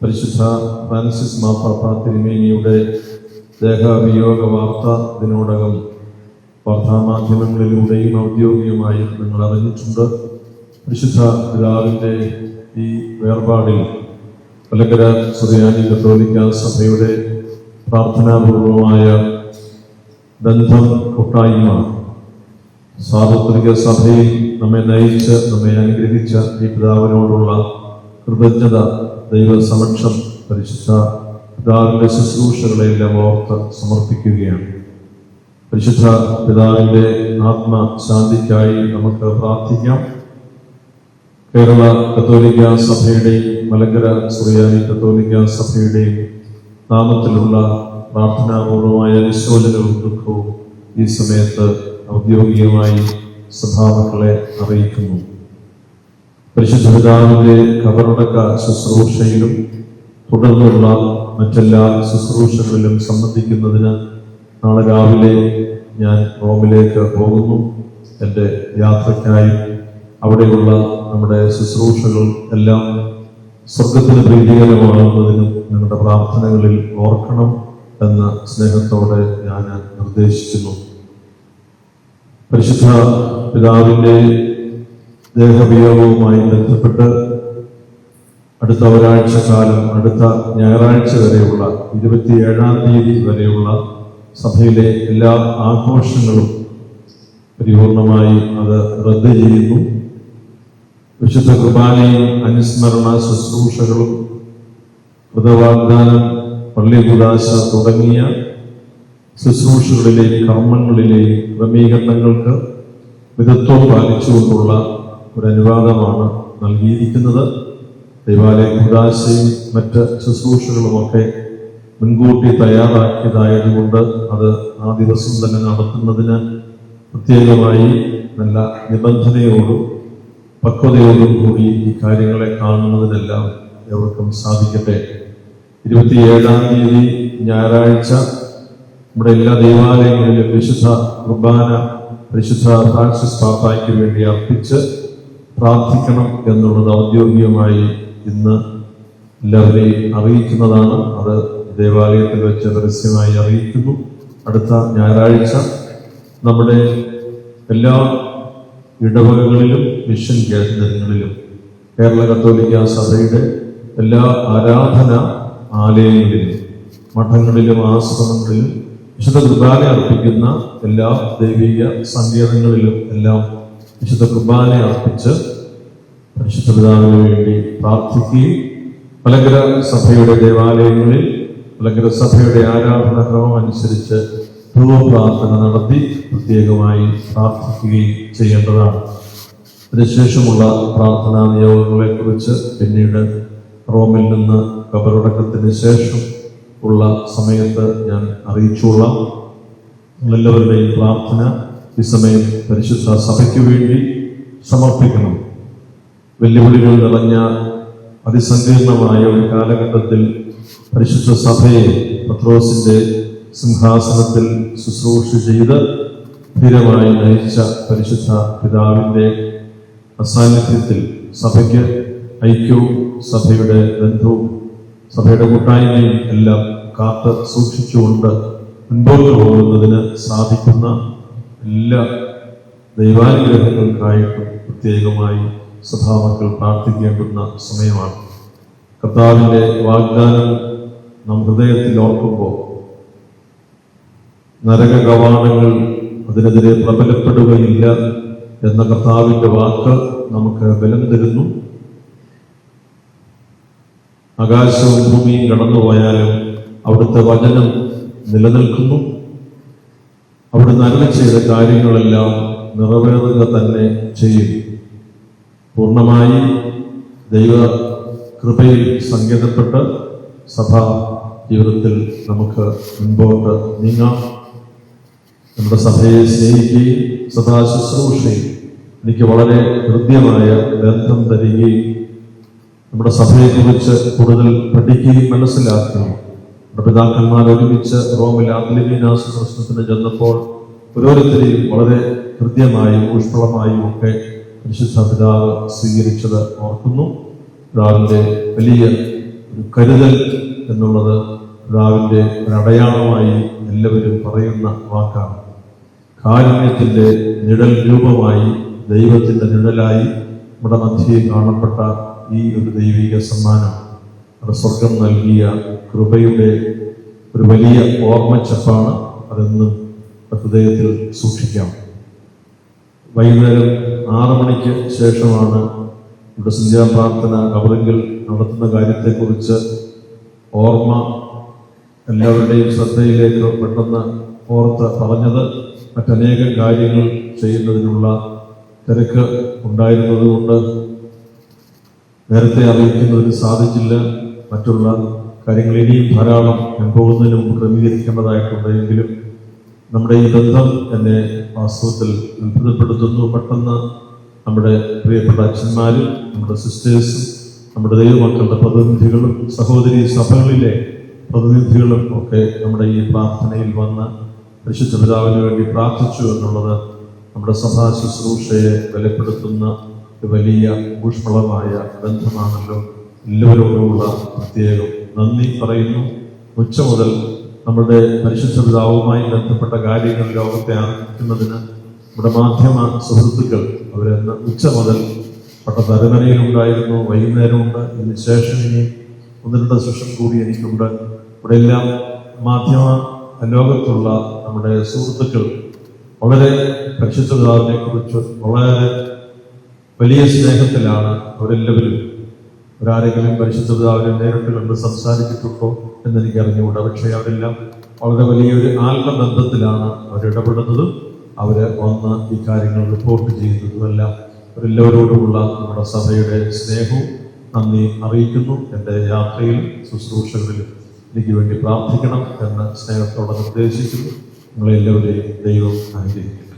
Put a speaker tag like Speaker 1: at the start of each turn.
Speaker 1: പരിശുദ്ധ ഫ്രാൻസിസ് മാപ്പാപ്പ തിരുമേനിയുടെ ദേഹവിയോഗ വാർത്ത ഇതിനോടകം വാർത്താമാധ്യമങ്ങളിലൂടെയും ഔദ്യോഗികമായും നിങ്ങൾ അറിഞ്ഞിട്ടുണ്ട്. പരിശുദ്ധ പിതാവിന്റെ ഈ വേർപാടിൽ മലങ്കര സുറിയാനി കത്തോലിക്ക സഭയുടെ പ്രാർത്ഥനാപൂർവമായ ബന്ധം കൂട്ടായ്മ സാർവത്രിക സഭയിൽ നമ്മെ നയിച്ച് നമ്മെ അനുഗ്രഹിച്ച ഈ പിതാവിനോടുള്ള കൃതജ്ഞത ദൈവസമക്ഷം പരിശുദ്ധ പിതാവിന്റെ ശുശ്രൂഷകളെല്ലാം ഓർത്ത് സമർപ്പിക്കുകയാണ്. പരിശുദ്ധ പിതാവിന്റെ ആത്മശാന്തിക്കായി നമുക്ക് പ്രാർത്ഥിക്കാം. കേരള കത്തോലിക്ക സഭയുടെയും മലങ്കര സുറിയാനി കത്തോലിക്ക സഭയുടെയും നാമത്തിലുള്ള പ്രാർത്ഥനാപൂർവമായ അനുശോചനവും ദുഃഖവും ഈ സമയത്ത് ഔദ്യോഗികമായി സഭാമക്കളെ അറിയിക്കുന്നു. പരിശുദ്ധ കവറടക്ക കബറടക്ക ശുശ്രൂഷയിലും തുടർന്നുള്ള മറ്റെല്ലാ ശുശ്രൂഷകളിലും സംബന്ധിക്കുന്നതിന് നാളെ രാവിലെ ഞാൻ റോമിലേക്ക് പോകുന്നു. എന്റെ യാത്രയ്ക്കായി അവിടെയുള്ള നമ്മുടെ ശുശ്രൂഷകൾ എല്ലാം സ്വർഗത്തിന് പ്രീതികരമാകുന്നതിനും ഞങ്ങളുടെ പ്രാർത്ഥനകളിൽ ഓർക്കണം എന്ന സ്നേഹത്തോടെ ഞാൻ നിർദ്ദേശിക്കുന്നു. പരിശുദ്ധ പിതാവിന്റെ ദേഹവിയോഗവുമായി ബന്ധപ്പെട്ട് അടുത്ത ഒരാഴ്ച കാലം അടുത്ത ഞായറാഴ്ച വരെയുള്ള ഇരുപത്തിയേഴാം തീയതി വരെയുള്ള സഭയിലെ എല്ലാ ആഘോഷങ്ങളും പരിപൂർണമായി അത് റദ്ദ് ചെയ്യുന്നു. വിശുദ്ധ കുർബാനയും അനുസ്മരണ ശുശ്രൂഷകളും പള്ളി കുദാശ തുടങ്ങിയ ശുശ്രൂഷകളിലെയും കർമ്മങ്ങളിലെയും ക്രമീകരണങ്ങൾക്ക് മിതത്വം പാലിച്ചുകൊണ്ടുള്ള ഒരു അനുവാദമാണ് നൽകിയിരിക്കുന്നത്. ദൈവാലയ കൂടാശയും മറ്റ് ശുശ്രൂഷകളുമൊക്കെ മുൻകൂട്ടി തയ്യാറാക്കിയതായതുകൊണ്ട് അത് ആ ദിവസം തന്നെ നടത്തുന്നതിന് പ്രത്യേകമായി നല്ല നിബന്ധനയോടും പക്വതയോടും കൂടി ഈ കാര്യങ്ങളെ കാണുന്നതിനെല്ലാം എവർക്കും സാധിക്കട്ടെ. ഇരുപത്തിയേഴാം തീയതി ഞായറാഴ്ച നമ്മുടെ എല്ലാ ദേവാലയങ്ങളിലും വിശുദ്ധ കുർബാന പരിശുദ്ധ ഫ്രാൻസിസ് പാപ്പായ്ക്ക് വേണ്ടി അർപ്പിച്ച് പ്രാർത്ഥിക്കണം എന്നുള്ളത് ഔദ്യോഗികമായി ഇന്ന് എല്ലാവരെയും അറിയിക്കുന്നതാണ്. അത് ദേവാലയത്തിൽ വെച്ച് പരസ്യമായി അറിയിക്കുന്നു. അടുത്ത ഞായറാഴ്ച നമ്മുടെ എല്ലാ ഇടവകകളിലും മിഷൻ കേന്ദ്രങ്ങളിലും കേരള കത്തോലിക്ക സഭയുടെ എല്ലാ ആരാധന ആലയങ്ങളിലും മഠങ്ങളിലും ആശ്രമങ്ങളിലും വിശുദ്ധ കുർബാന അർപ്പിക്കുന്ന എല്ലാ ദൈവിക സങ്കേതങ്ങളിലും എല്ലാം വിശുദ്ധ കുർബാന അർപ്പിച്ച് പരിശുദ്ധ പിതാവിന് വേണ്ടി പ്രാർത്ഥിക്കുകയും മലങ്കര സഭയുടെ ദേവാലയങ്ങളിൽ മലങ്കര സഭയുടെ ആരാധനാക്രമം അനുസരിച്ച് പ്രാർത്ഥന നടത്തി പ്രത്യേകമായി പ്രാർത്ഥിക്കുകയും ചെയ്യേണ്ടതാണ്. അതിനുശേഷമുള്ള പ്രാർത്ഥനാ നിയോഗങ്ങളെ കുറിച്ച് പിന്നീട് റോമിൽ നിന്ന് കബറടക്കത്തിന് ശേഷം ഉള്ള സമയത്ത് ഞാൻ അറിയിച്ചുകൊള്ളാം. നിങ്ങളെല്ലാവരുടെയും പ്രാർത്ഥന ഈ സമയം പരിശുദ്ധ സഭയ്ക്ക് വേണ്ടി സമർപ്പിക്കണം. വെല്ലുവിളികൾ നിറഞ്ഞ അതിസങ്കീർണമായ ഒരു കാലഘട്ടത്തിൽ പരിശുദ്ധ സഭയെ പത്രോസിന്റെ സിംഹാസനത്തിൽ ശുശ്രൂഷ ചെയ്ത് സ്ഥിരമായി നയിച്ച പരിശുദ്ധ പിതാവിന്റെ അസാന്നിധ്യത്തിൽ സഭയ്ക്ക് ഐക്യവും സഭയുടെ ബന്ധവും സഭയുടെ കൂട്ടായ്മയും എല്ലാം കാത്ത് സൂക്ഷിച്ചുകൊണ്ട് മുൻപോട്ട് പോകുന്നതിന് സാധിക്കുന്ന എല്ലാ ദൈവാനുഗ്രഹങ്ങൾക്കായിട്ടും പ്രത്യേകമായി സഭാമക്കൾ പ്രാർത്ഥിക്കേണ്ടുന്ന സമയമാണ്. കർത്താവിന്റെ വാഗ്ദാനം നാം ഹൃദയത്തിൽ ഓർക്കുമ്പോൾ നരക കവാടങ്ങൾ അതിനെതിരെ പ്രബലപ്പെടുകയില്ല എന്ന കർത്താവിന്റെ വാക്ക് നമുക്ക് ബലം തരുന്നു. ആകാശവും ഭൂമിയും കടന്നുപോയാലും അവിടുത്തെ വചനം നിലനിൽക്കുന്നു. അവിടുന്ന് നല്ല ചെയ്ത കാര്യങ്ങളെല്ലാം നിറവേറുക തന്നെ ചെയ്യും. പൂർണമായി ദൈവ കൃപയിൽ സങ്കേതപ്പെട്ട് സഭാ ജീവിതത്തിൽ നമുക്ക് മുൻപോട്ട് നീങ്ങാം. നമ്മുടെ സഭയെ സ്നേഹിക്കുകയും സഭാ ശുശ്രൂഷയും എനിക്ക് വളരെ ഹൃദ്യമായ ബന്ധം തരികയും നമ്മുടെ സഭയെക്കുറിച്ച് കൂടുതൽ പഠിക്കുകയും മനസ്സിലാക്കുകയും നമ്മുടെ പിതാക്കന്മാർ ഒരുമിച്ച് റോമിൽ ആത്മീനാസ പ്രശ്നത്തിന് ചെന്നപ്പോൾ ഓരോരുത്തരെയും വളരെ ഹൃദ്യമായും ഊഷ്മളമായും ഒക്കെ പരിശുദ്ധ പിതാവ് സ്വീകരിച്ചത് ഓർക്കുന്നു. പിതാവിന്റെ വലിയ ഒരു കരുതൽ എന്നുള്ളത് പിതാവിന്റെ ഒരു അടയാളമായി എല്ലാവരും പറയുന്ന വാക്കാണ്. കാരുണ്യത്തിന്റെ നിഴൽ രൂപമായി ദൈവത്തിന്റെ നിഴലായി നമ്മുടെ മധ്യയിൽ കാണപ്പെട്ട ഈ ഒരു ദൈവിക സമ്മാനം. സ്വർഗം നൽകിയ കൃപയുടെ ഒരു വലിയ ഓർമ്മച്ചപ്പാണ് അതെന്നും ഹൃദയത്തിൽ സൂക്ഷിക്കാം. വൈകുന്നേരം ആറു മണിക്ക് ശേഷമാണ് ഇവിടെ സന്ധ്യാപ്രാർത്ഥന. കബറിങ്കിൽ നടത്തുന്ന കാര്യത്തെക്കുറിച്ച് ഓർമ്മ എല്ലാവരുടെയും ശ്രദ്ധയിലേക്ക് പെട്ടെന്ന് ഓർത്ത് പറഞ്ഞത് മറ്റനേകം കാര്യങ്ങൾ ചെയ്യുന്നതിനുള്ള തിരക്ക് ഉണ്ടായിരുന്നതുകൊണ്ട് നേരത്തെ അറിയിക്കുന്നതിന് സാധിച്ചില്ല. മറ്റുള്ള കാര്യങ്ങൾ ഇനിയും ധാരാളം പോകുന്നതിന് മുമ്പ് ക്രമീകരിക്കേണ്ടതായിട്ടുണ്ടെങ്കിലും നമ്മുടെ ഈ ബന്ധം എന്നെ വാസ്തവത്തിൽ അത്ഭുതപ്പെടുത്തുന്നു. പെട്ടെന്ന് നമ്മുടെ പ്രിയപ്പെട്ട അച്ഛന്മാരും നമ്മുടെ സിസ്റ്റേഴ്സും നമ്മുടെ ദൈവമക്കളുടെ പ്രതിനിധികളും സഹോദരി സഭകളിലെ പ്രതിനിധികളും ഒക്കെ നമ്മുടെ ഈ പ്രാർത്ഥനയിൽ വന്ന് പരിശുദ്ധ പിതാവിന് വേണ്ടി പ്രാർത്ഥിച്ചു എന്നുള്ളത് നമ്മുടെ സഭാ ശുശ്രൂഷയെ ബലപ്പെടുത്തുന്ന വലിയ ഊഷ്മളമായ ബന്ധമാണല്ലോ. എല്ലാവരോടുമുള്ള പ്രത്യേകം നന്ദി പറയുന്നു. ഉച്ച മുതൽ നമ്മുടെ പരിശുദ്ധ പിതാവുമായി ബന്ധപ്പെട്ട കാര്യങ്ങൾ ലോകത്തെ അറിയിക്കുന്നതിന് നമ്മുടെ മാധ്യമ സുഹൃത്തുക്കൾ അവരെന്ന് ഉച്ച മുതൽ പട്ടത്ത് അരമനയിലുണ്ടായിരുന്നു വൈകുന്നേരമുണ്ട് ഇതിന് ശേഷം ഇനി ഒന്ന് രണ്ട് സെഷൻ കൂടി എനിക്കുണ്ട്. ഇവിടെ എല്ലാം മാധ്യമ ലോകത്തുള്ള നമ്മുടെ സുഹൃത്തുക്കൾ വളരെ പരിശുദ്ധ പിതാവിനെ കുറിച്ച് വളരെ വലിയ സ്നേഹത്തിലാണ് അവരെല്ലാവരും ഒരാരെങ്കിലും പരിശുദ്ധത അവരെ നേരിട്ട് കണ്ട് സംസാരിച്ചിട്ടുണ്ടോ എന്ന് എനിക്ക് അറിഞ്ഞുകൂടാ പക്ഷേ അവരെല്ലാം വളരെ വലിയൊരു ആത്മബന്ധത്തിലാണ് അവരിടപെടുന്നതും അവർ വന്ന് ഈ കാര്യങ്ങൾ റിപ്പോർട്ട് ചെയ്യുന്നതും എല്ലാം അവരെല്ലാവരോടുമുള്ള നമ്മുടെ സഭയുടെ സ്നേഹവും നന്ദി അറിയിക്കുന്നു. എന്റെ യാത്രയിൽ ശുശ്രൂഷകളിൽ എനിക്ക് വേണ്ടി പ്രാർത്ഥിക്കണം എന്ന് സ്നേഹത്തോടെ നിർദ്ദേശിക്കുന്നു. നിങ്ങളെല്ലാവരെയും ദൈവം അനുഗ്രഹിക്കും